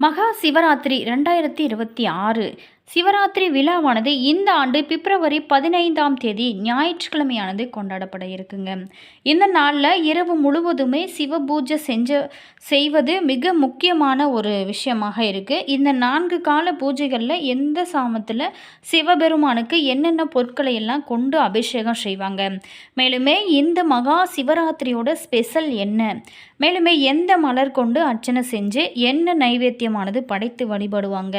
மகா சிவராத்திரி ரெண்டாயிரத்தி இருபத்தி ஆறு. சிவராத்திரி விழாவானது இந்த ஆண்டு பிப்ரவரி பதினைந்தாம் தேதி ஞாயிற்றுக்கிழமையானது கொண்டாடப்பட இருக்குங்க. இந்த நாளில் இரவு முழுவதுமே சிவ பூஜை செஞ்ச செய்வது மிக முக்கியமான ஒரு விஷயமாக இருக்குது இந்த நான்கு கால பூஜைகளில் எந்த சாமத்தில் சிவபெருமானுக்கு என்னென்ன பொருட்களை எல்லாம் கொண்டு அபிஷேகம் செய்வாங்க? மேலுமே இந்த மகா சிவராத்திரியோட ஸ்பெஷல் என்ன? மேலுமே எந்த மலர் கொண்டு அர்ச்சனை செஞ்சு என்ன நைவேத்தியமானது படைத்து வழிபடுவாங்க?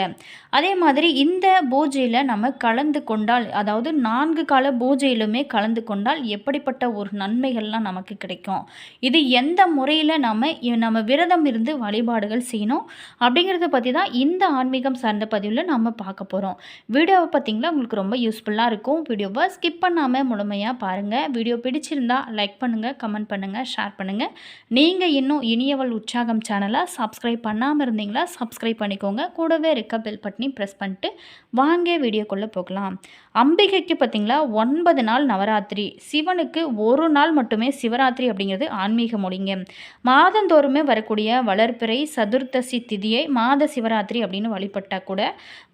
அதே மாதிரி இந்த இந்த பூஜையில் நம்ம கலந்து கொண்டால் அதாவது நான்கு கால பூஜையிலுமே கலந்து கொண்டால் எப்படிப்பட்ட ஒரு நன்மைகள்லாம் நமக்கு கிடைக்கும்? இது எந்த முறையில் நம்ம நம்ம விரதம் இருந்து வழிபாடுகள் செய்யணும்? அப்படிங்கிறத பற்றி தான் இந்த ஆன்மீகம் சார்ந்த பதிவில் நம்ம பார்க்க போகிறோம் வீடியோவை பார்த்திங்களா உங்களுக்கு ரொம்ப யூஸ்ஃபுல்லாக இருக்கும். வீடியோவை ஸ்கிப் பண்ணாமல் முழுமையாக பாருங்கள் வீடியோ பிடிச்சிருந்தா லைக் பண்ணுங்கள் கமெண்ட் பண்ணுங்கள் ஷேர் பண்ணுங்கள் நீங்கள் இன்னும் இனியவள் உற்சாகம் சேனலை சப்ஸ்கிரைப் பண்ணாமல் இருந்தீங்களா சப்ஸ்கிரைப் பண்ணிக்கோங்க. கூடவே இருக்க பெல் பட்டனி ப்ரெஸ் பண்ணிட்டு வாங்க வீடியோக்குள்ளே போகலாம். அம்பிகைக்கு பார்த்தீங்களா ஒன்பது நாள் நவராத்திரி. சிவனுக்கு ஒரு நாள் மட்டுமே சிவராத்திரி அப்படிங்கிறது ஆன்மீக மொழிங்க. மாதந்தோறுமே வரக்கூடிய வளர்ப்பிறை சதுர்த்தசி திதியை மாத சிவராத்திரி அப்படின்னு வழிபட்டால் கூட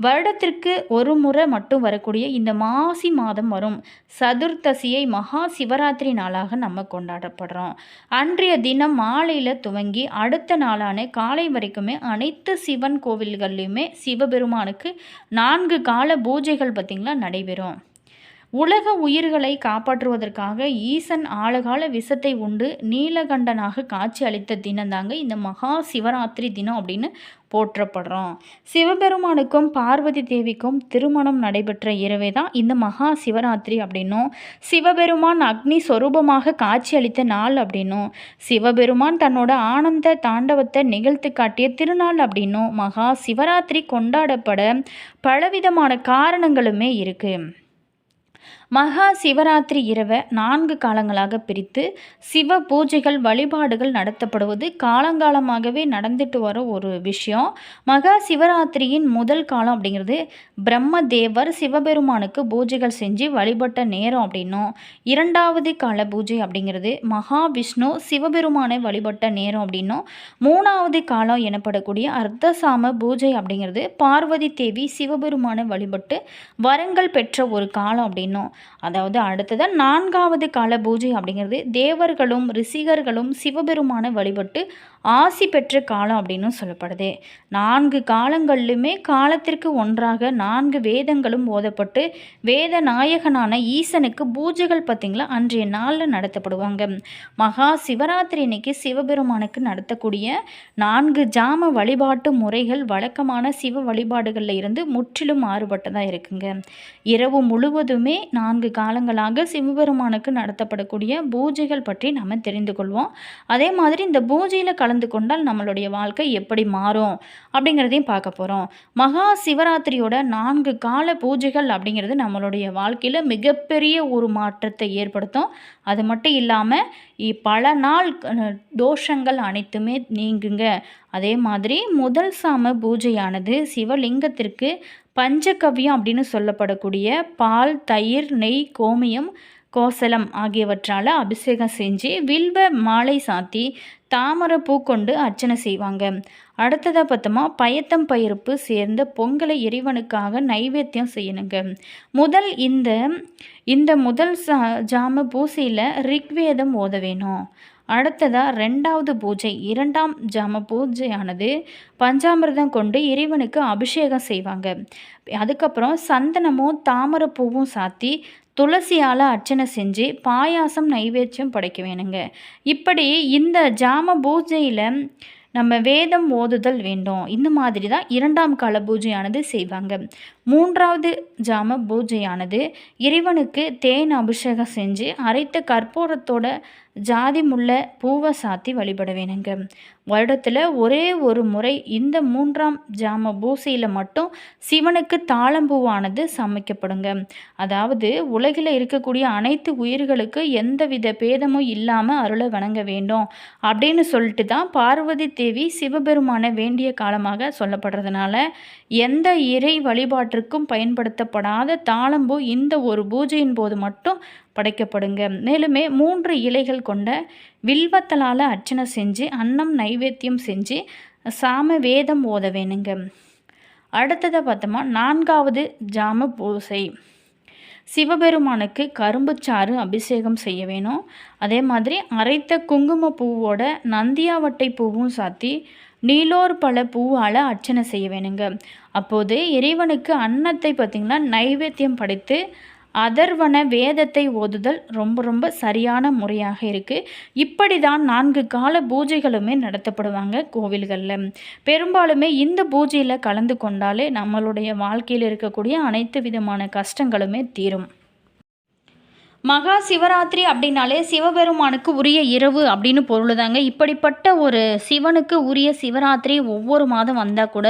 வருடத்திற்கு ஒரு முறை மட்டும் வரக்கூடிய இந்த மாசி மாதம் வரும். சதுர்த்தசியை மகா சிவராத்திரி நாளாக நம்ம கொண்டாடப்படுறோம். அன்றைய தினம் மாலையில் துவங்கி அடுத்த நாளான காலை வரைக்குமே அனைத்து சிவன் கோவில்கள்லையுமே சிவபெருமானுக்கு நான்கு கால பூஜைகள் பார்த்திங்களா நடைபெறும். உலக உயிர்களை காப்பாற்றுவதற்காக ஈசன் ஆழகால விஷத்தை உண்டு நீலகண்டனாக காட்சி அளித்த தினம்தாங்க இந்த மகா சிவராத்திரி தினம் அப்படின்னு போற்றப்படுறோம். சிவபெருமானுக்கும் பார்வதி தேவிக்கும் திருமணம் நடைபெற்ற இரவே தான் இந்த மகா சிவராத்திரி அப்படின்னும். சிவபெருமான் அக்னி சொரூபமாக காட்சியளித்த நாள் அப்படின்னும். சிவபெருமான் தன்னோட ஆனந்த தாண்டவத்தை நிகழ்த்து காட்டிய திருநாள் அப்படின்னும். மகா சிவராத்திரி கொண்டாடப்பட பலவிதமான காரணங்களுமே இருக்குது மகா சிவராத்திரி இரவை நான்கு காலங்களாக பிரித்து சிவ பூஜைகள் வழிபாடுகள் நடத்தப்படுவது காலங்காலமாகவே நடந்துட்டு வர ஒரு விஷயம். மகா சிவராத்திரியின் முதல் காலம் அப்படிங்கிறது பிரம்மதேவர் சிவபெருமானுக்கு பூஜைகள் செஞ்சு வழிபட்ட நேரம் அப்படின்னும். இரண்டாவது கால பூஜை அப்படிங்கிறது மகாவிஷ்ணு சிவபெருமானை வழிபட்ட நேரம் அப்படின்னும். மூணாவது காலம் எனப்படக்கூடிய அர்த்தசாம பூஜை அப்படிங்கிறது பார்வதி தேவி சிவபெருமானை வழிபட்டு வரங்கள் பெற்ற ஒரு காலம் அப்படின்னும். அதாவது அடுத்ததாக நான்காவது கால பூஜை அப்படிங்கிறது தேவர்களும் ரிஷிகர்களும் சிவபெருமானை வழிபட்டு ஆசி பெற்ற காலம் அப்படின்னு சொல்லப்படுது. நான்கு காலங்களிலுமே காலத்திற்கு ஒன்றாக நான்கு வேதங்களும் ஓதப்பட்டு வேத நாயகனான ஈசனுக்கு பூஜைகள் பார்த்திங்களா? அன்றைய நாளில் நடத்தப்படுவாங்க. மகா சிவராத்திரி இன்னைக்கு சிவபெருமானுக்கு நடத்தக்கூடிய நான்கு ஜாம வழிபாட்டு முறைகள் வழக்கமான சிவ வழிபாடுகளில் இருந்து முற்றிலும் மாறுபட்டதாக இருக்குங்க. இரவு முழுவதுமே நான்கு காலங்களாக சிவபெருமானுக்கு நடத்தப்படக்கூடிய பூஜைகள் பற்றி நம்ம தெரிந்து கொள்வோம். அதே மாதிரி இந்த பூஜையில் கலந்து கொண்டால் நம்மளுடைய வாழ்க்கை எப்படி மாறும் அப்படிங்கிறதையும் பார்க்க போகிறோம் மகா சிவராத்திரியோட நான்கு கால பூஜைகள் அப்படிங்கிறது நம்மளுடைய வாழ்க்கையில் மிகப்பெரிய ஒரு மாற்றத்தை ஏற்படுத்தும். அது மட்டும் இல்லாமல் இ- பல நாள் தோஷங்கள் அனைத்துமே நீங்குங்க. அதே மாதிரி முதல் சாம பூஜையானது சிவலிங்கத்திற்கு பஞ்சகவ்யம் அப்படின்னு சொல்லப்படக்கூடிய பால் தயிர் நெய் கோமியம் கோசலம் ஆகியவற்றால் அபிஷேகம் செஞ்சு வில்வ மாலை சாத்தி தாமரை பூ கொண்டு அர்ச்சனை செய்வாங்க. அடுத்ததாக பார்த்தோமா பயத்தம் பயிருப்பு சேர்ந்த பொங்கலை இறைவனுக்காக நைவேத்தியம் செய்யணுங்க. முதல் இந்த இந்த முதல் சா ஜாம பூசையில் ரிக்வேதம் ஓத வேணும். அடுத்ததாக ரெண்டாவது பூஜை இரண்டாம் ஜாம பூஜையானது பஞ்சாமிர்தம் கொண்டு இறைவனுக்கு அபிஷேகம் செய்வாங்க. அதுக்கப்புறம் சந்தனமும் தாமரை பூவும் சாத்தி துளசியால் அர்ச்சனை செஞ்சு பாயாசம் நைவேத்தியம் படைக்க வேணுங்க. இப்படி இந்த ஜாம பூஜையில் நம்ம வேதம் ஓதுதல் வேண்டும். இந்த மாதிரி தான் இரண்டாம் கால பூஜையானது செய்வாங்க. மூன்றாவது ஜாம பூஜையானது இறைவனுக்கு தேன் அபிஷேகம் செஞ்சு அரைத்த கற்பூரத்தோட ஜாதி முல்லை பூவை சாத்தி வழிபட வேணுங்க வருடத்தில் ஒரே ஒரு முறை இந்த மூன்றாம் ஜாம பூசையில் மட்டும் சிவனுக்கு தாளம்பூவானது சமைக்கப்படுங்க. அதாவது உலகில் இருக்கக்கூடிய அனைத்து உயிர்களுக்கு எந்தவித பேதமும் இல்லாமல் அருளை வணங்க வேண்டும் அப்படின்னு சொல்லிட்டு தான் பார்வதி தேவி சிவபெருமானை வேண்டிய காலமாக சொல்லப்படுறதுனால எந்த இறை வழிபாட்டிற்கும் பயன்படுத்தப்படாத தாளம்பூ இந்த ஒரு பூஜையின் போது மட்டும் படைக்கப்படுங்க. மேலுமே மூன்று இலைகள் கொண்ட வில்வத்தலால் அர்ச்சனை செஞ்சு அன்னம் நைவேத்தியம் செஞ்சு சாம வேதம் ஓத வேணுங்க. அடுத்ததை பார்த்தோமா நான்காவது ஜாம பூசை சிவபெருமானுக்கு கரும்புச்சாறு அபிஷேகம் செய்ய வேணும். அதே மாதிரி அரைத்த குங்கும பூவோட நந்தியாவட்டை பூவும் சாத்தி நீலோர் பல பூவால் அர்ச்சனை செய்ய வேணுங்க. அப்போது இறைவனுக்கு அன்னத்தை பார்த்திங்கன்னா நைவேத்தியம் படைத்து அதர்வன வேதத்தை ஓதுதல் ரொம்ப ரொம்ப சரியான முறையாக இருக்குது இப்படி தான் நான்கு கால பூஜைகளுமே நடத்தப்படுவாங்க கோவில்களில். பெரும்பாலுமே இந்த பூஜையில் கலந்து கொண்டாலே நம்மளுடைய வாழ்க்கையில் இருக்கக்கூடிய அனைத்து விதமான கஷ்டங்களுமே தீரும். மகா சிவராத்திரி அப்படின்னாலே சிவபெருமானுக்கு உரிய இரவு அப்படின்னு பொருள் தாங்க இப்படிப்பட்ட ஒரு சிவனுக்கு உரிய சிவராத்திரி ஒவ்வொரு மாதம் வந்தால் கூட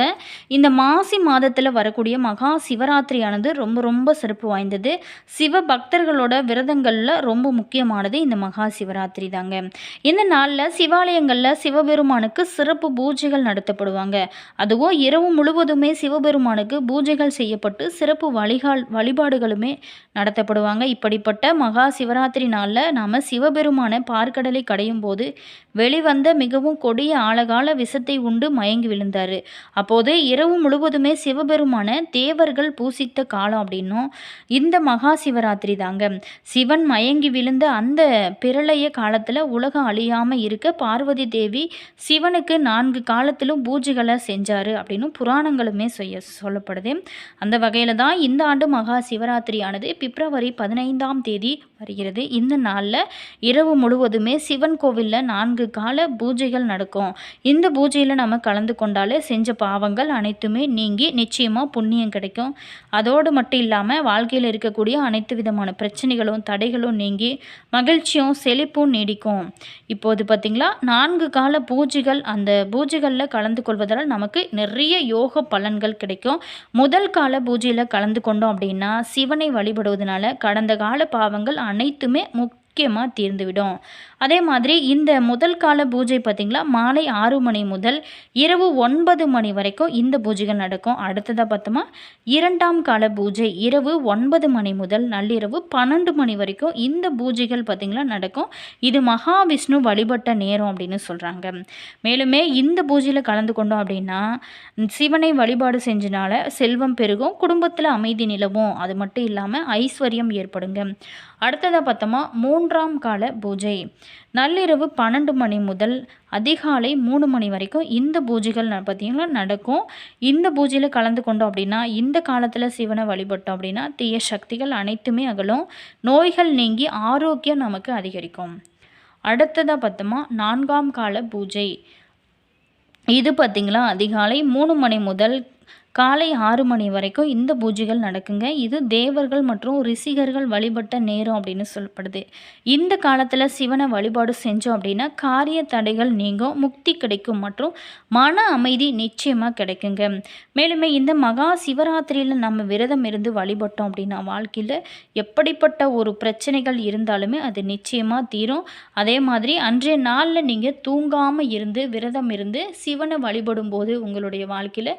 இந்த மாசி மாதத்தில் வரக்கூடிய மகா சிவராத்திரியானது ரொம்ப ரொம்ப சிறப்பு வாய்ந்தது. சிவ பக்தர்களோட விரதங்களில் ரொம்ப முக்கியமானது இந்த மகா சிவராத்திரி தாங்க இந்த நாளில் சிவாலயங்களில் சிவபெருமானுக்கு சிறப்பு பூஜைகள் நடத்தப்படுவாங்க. அதுவும் இரவு முழுவதுமே சிவபெருமானுக்கு பூஜைகள் செய்யப்பட்டு சிறப்பு வழிகால் வழிபாடுகளுமே நடத்தப்படுவாங்க. இப்படிப்பட்ட மகா சிவராத்திரி நாளில் நாம் சிவபெருமான பார்க்கடலை கடையும் போது வெளிவந்த மிகவும் கொடிய ஆழகால விஷத்தை உண்டு மயங்கி விழுந்தார். அப்போது இரவு முழுவதுமே சிவபெருமான தேவர்கள் பூசித்த காலம் அப்படின்னும் இந்த மகா சிவராத்திரி தாங்க. சிவன் மயங்கி விழுந்த அந்த பிரளய காலத்தில் உலகம் அழியாமல் இருக்க பார்வதி தேவி சிவனுக்கு நான்கு காலத்திலும் பூஜைகளை செஞ்சார் அப்படின்னு புராணங்களுமே செய்ய சொல்லப்படுது. அந்த வகையில் தான் இந்த ஆண்டு மகா சிவராத்திரியானது பிப்ரவரி பதினைந்தாம் தேதி வருகிறது. இந்த நாளில் இரவு முழுவதுமே சிவன் கோவிலில் நான்கு கால பூஜைகள் நடக்கும். இந்த பூஜையில் நம்ம கலந்து கொண்டாலே செஞ்ச பாவங்கள் அனைத்துமே நீங்கி நிச்சயமாக புண்ணியம் கிடைக்கும். அதோடு மட்டும் இல்லாமல் வாழ்க்கையில் இருக்கக்கூடிய அனைத்து விதமான பிரச்சனைகளும் தடைகளும் நீங்கி மகிழ்ச்சியும் செழிப்பும் நீடிக்கும். இப்போது பார்த்திங்களா நான்கு கால பூஜைகள் அந்த பூஜைகளில் கலந்து கொள்வதால் நமக்கு நிறைய யோக பலன்கள் கிடைக்கும். முதல் கால பூஜையில் கலந்து கொண்டோம் அப்படின்னா சிவனை வழிபடுவதனால கடந்த கால பாவ பாவங்கள் அனைத்துமே முக்கியமாக தீர்ந்துவிடும். அதே மாதிரி இந்த முதல் கால பூஜை பார்த்திங்களா? மாலை ஆறு மணி முதல் இரவு ஒன்பது மணி வரைக்கும் இந்த பூஜைகள் நடக்கும். அடுத்ததாக பார்த்தோமா? இரண்டாம் கால பூஜை இரவு ஒன்பது மணி முதல் நள்ளிரவு பன்னெண்டு மணி வரைக்கும் இந்த பூஜைகள் பார்த்திங்களா நடக்கும். இது மகாவிஷ்ணு வழிபட்ட நேரம் அப்படின்னு சொல்கிறாங்க மேலுமே இந்த பூஜையில் கலந்து கொண்டோம் அப்படின்னா சிவனை வழிபாடு செஞ்சனால செல்வம் பெருகும் குடும்பத்தில் அமைதி நிலவும். அது மட்டும் இல்லாமல் ஐஸ்வர்யம் ஏற்படுங்க. அடுத்ததாக பார்த்தோமா? மூன்றாம் கால பூஜை. நள்ளிரவு பன்னெண்டு மணி முதல் அதிகாலை மூணு மணி வரைக்கும் இந்த பூஜைகள் பார்த்திங்கன்னா நடக்கும். இந்த பூஜையில் கலந்து கொண்டோம் அப்படின்னா இந்த காலத்தில் சிவனை வழிபட்டோம் அப்படின்னா தீய சக்திகள் அனைத்துமே அகலும். நோய்கள் நீங்கி ஆரோக்கியம் நமக்கு அதிகரிக்கும். அடுத்ததாக பார்த்தோமா நான்காம் கால பூஜை. இது பார்த்திங்களா அதிகாலை மூணு மணி முதல் காலை ஆறு மணி வரைக்கும் இந்த பூஜைகள் நடக்குங்க. இது தேவர்கள் மற்றும் ரிஷிகர்கள் வழிபட்ட நேரம் அப்படின்னு சொல்லப்படுது. இந்த காலத்தில் சிவனை வழிபாடு செஞ்சோம் அப்படின்னா காரிய தடைகள் நீங்கும் முக்தி கிடைக்கும் மற்றும் மன அமைதி நிச்சயமாக கிடைக்குங்க. மேலுமே இந்த மகா சிவராத்திரியில் நம்ம விரதம் இருந்து வழிபட்டோம் அப்படின்னா வாழ்க்கையில் எப்படிப்பட்ட ஒரு பிரச்சனைகள் இருந்தாலுமே அது நிச்சயமாக தீரும். அதே மாதிரி அன்றைய நாளில் நீங்கள் தூங்காமல் இருந்து விரதம் இருந்து சிவனை வழிபடும் போது உங்களுடைய வாழ்க்கையில்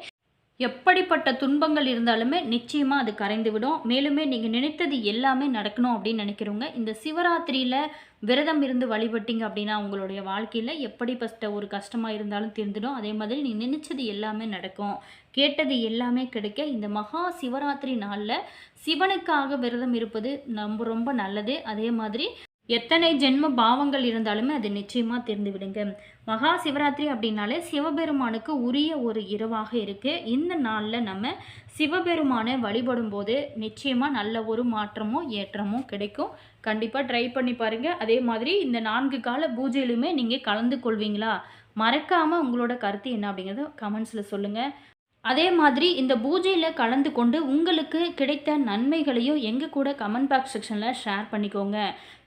எப்படிப்பட்ட துன்பங்கள் இருந்தாலுமே நிச்சயமாக அது கரைந்து விடும் மேலுமே நீங்கள் நினைத்தது எல்லாமே நடக்கணும் அப்படின்னு நினைக்கிறவங்க இந்த சிவராத்திரியில் விரதம் இருந்து வழிபட்டீங்க அப்படின்னா உங்களுடைய வாழ்க்கையில் எப்படிப்பட்ட ஒரு கஷ்டமாக இருந்தாலும் தீர்ந்துடும். அதே மாதிரி நீங்கள் நினைச்சது எல்லாமே நடக்கும். கேட்டது எல்லாமே கிடைக்க இந்த மகா சிவராத்திரி நாளில் சிவனுக்காக விரதம் இருப்பது ரொம்ப ரொம்ப நல்லது. அதே மாதிரி எத்தனை ஜென்ம பாவங்கள் இருந்தாலுமே அது நிச்சயமாக தெரிந்து விடுங்க. மகா சிவராத்திரி அப்படின்னாலே சிவபெருமானுக்கு உரிய ஒரு இரவாக இருக்குது இந்த நாளில் நம்ம சிவபெருமானை வழிபடும் போது நிச்சயமாக நல்ல ஒரு மாற்றமும் ஏற்றமும் கிடைக்கும். கண்டிப்பாக ட்ரை பண்ணி பாருங்கள் அதே மாதிரி இந்த நான்கு கால பூஜையிலுமே நீங்கள் கலந்து கொள்வீங்களா? மறக்காமல் உங்களோட கருத்து என்ன அப்படிங்கிறத கமெண்ட்ஸில் சொல்லுங்கள் அதே மாதிரி இந்த பூஜையில் கலந்து கொண்டு உங்களுக்கு கிடைத்த நன்மைகளையும் எங்கள் கூட கமெண்ட் பாக்ஸ் செக்ஷனில் ஷேர் பண்ணிக்கோங்க.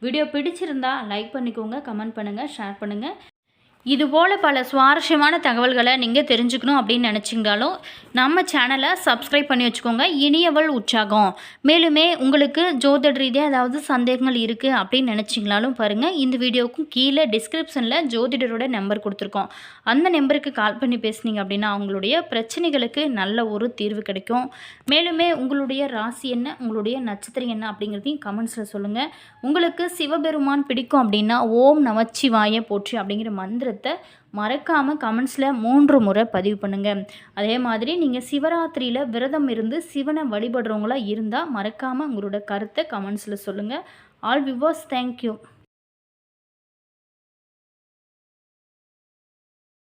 வீடியோ பிடிச்சிருந்தா லைக் பண்ணிக்கோங்க கமெண்ட் பண்ணுங்கள் ஷேர் பண்ணுங்கள் இதுபோல் பல சுவாரஸ்யமான தகவல்களை நீங்கள் தெரிஞ்சுக்கணும் அப்படின்னு நினச்சிங்கனாலும் நம்ம சேனலை சப்ஸ்கிரைப் பண்ணி வச்சுக்கோங்க. இனியவள் உற்சாகம். மேலுமே உங்களுக்கு ஜோதிட ரீதியாக ஏதாவது சந்தேகங்கள் இருக்குது அப்படின்னு நினச்சிங்களாலும் பாருங்கள் இந்த வீடியோவுக்கும் கீழே டிஸ்கிரிப்ஷனில் ஜோதிடரோட நம்பர் கொடுத்துருக்கோம். அந்த நம்பருக்கு கால் பண்ணி பேசுனீங்க அப்படின்னா அவங்களுடைய பிரச்சனைகளுக்கு நல்ல ஒரு தீர்வு கிடைக்கும். மேலுமே உங்களுடைய ராசி என்ன உங்களுடைய நட்சத்திரம் என்ன அப்படிங்கிறதையும் கமெண்ட்ஸில் சொல்லுங்கள் உங்களுக்கு சிவபெருமான் பிடிக்கும் அப்படின்னா ஓம் நமச்சிவாய போற்றி அப்படிங்கிற மந்திர மந்திரத்தை மறக்காமல் கமெண்ட்ஸில் மூன்று முறை பதிவு பண்ணுங்கள் அதே மாதிரி நீங்கள் சிவராத்திரியில் விரதம் இருந்து சிவனை வழிபடுறவங்களா இருந்தால் மறக்காமல் உங்களோட கருத்தை கமெண்ட்ஸில் சொல்லுங்கள் ஆல் விவாஸ் தேங்க்யூ